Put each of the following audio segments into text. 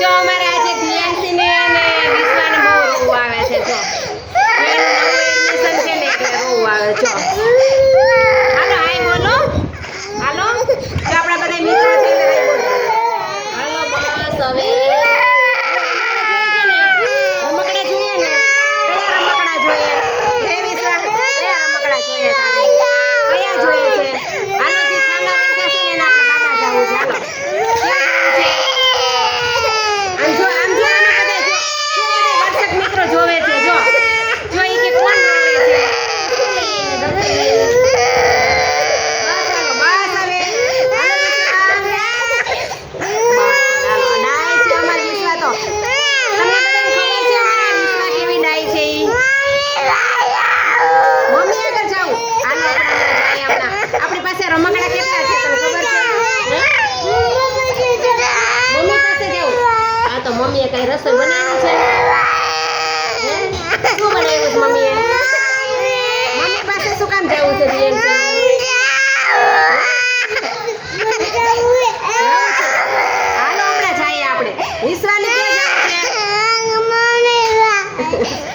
જો અમારે આજે ધ્યાનસીને અને વિશ્વાને બહુ રોવું આવે છે ને એટલે રોવું આવે, જો. રસોઈ બનાવી છે? શું બનાવ્યું છે મમ્મીએ? મમ્મી પાસે શું કામ જવું છે એમ હાલો હમણાં જઈએ આપણે. ઈશ્રાને ક્યાં જવું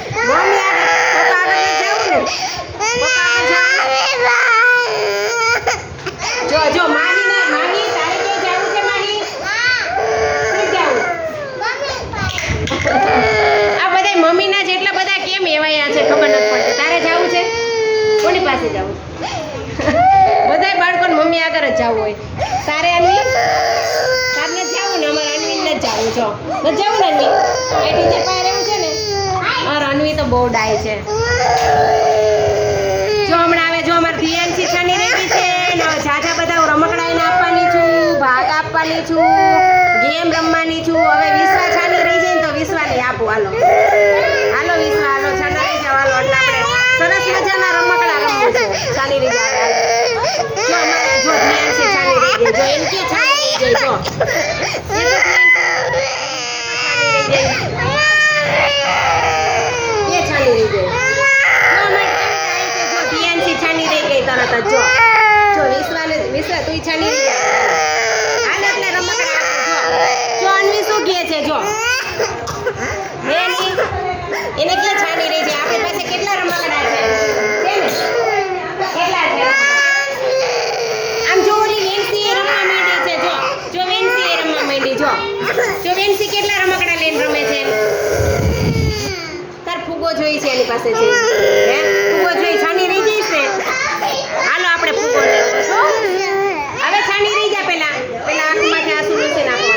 પાસે જવું બધા બાળકોને મમ્મી આગળ જ જવું હોય. તારે અનવી તારને જવું ને? અમારે અનવીને જ જવું જો ન જવું ને અનવી? એ ટીચર પાસે રહેવું છે ને? મારા અનવી તો બહુ ડાય છે. એમ કે છે તરત જ જો જો વિશ્વાને તું છાની રહી ગઈ. શું કહે છે? જોઈ છે એની પાસે છે હે? ફૂગો જોઈ છાની રહી જઈશ ને? હાલો આપણે ફૂગો લેવો. છો હવે છાની રહી જા પેલા. પેલા આંખમાંથી આંસુ લૂછી નાખો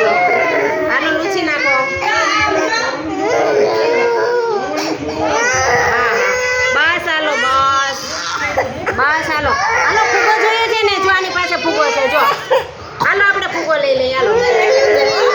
હાલો, લૂછી નાખો. બસ, હાલો, બસ. બસ, હાલો. હાલો ફૂગો જોઈએ છે ને? જો આની પાસે ફૂગો છે, જો. હાલો, આપણે ફૂગો લઈ લઈએ. હાલો.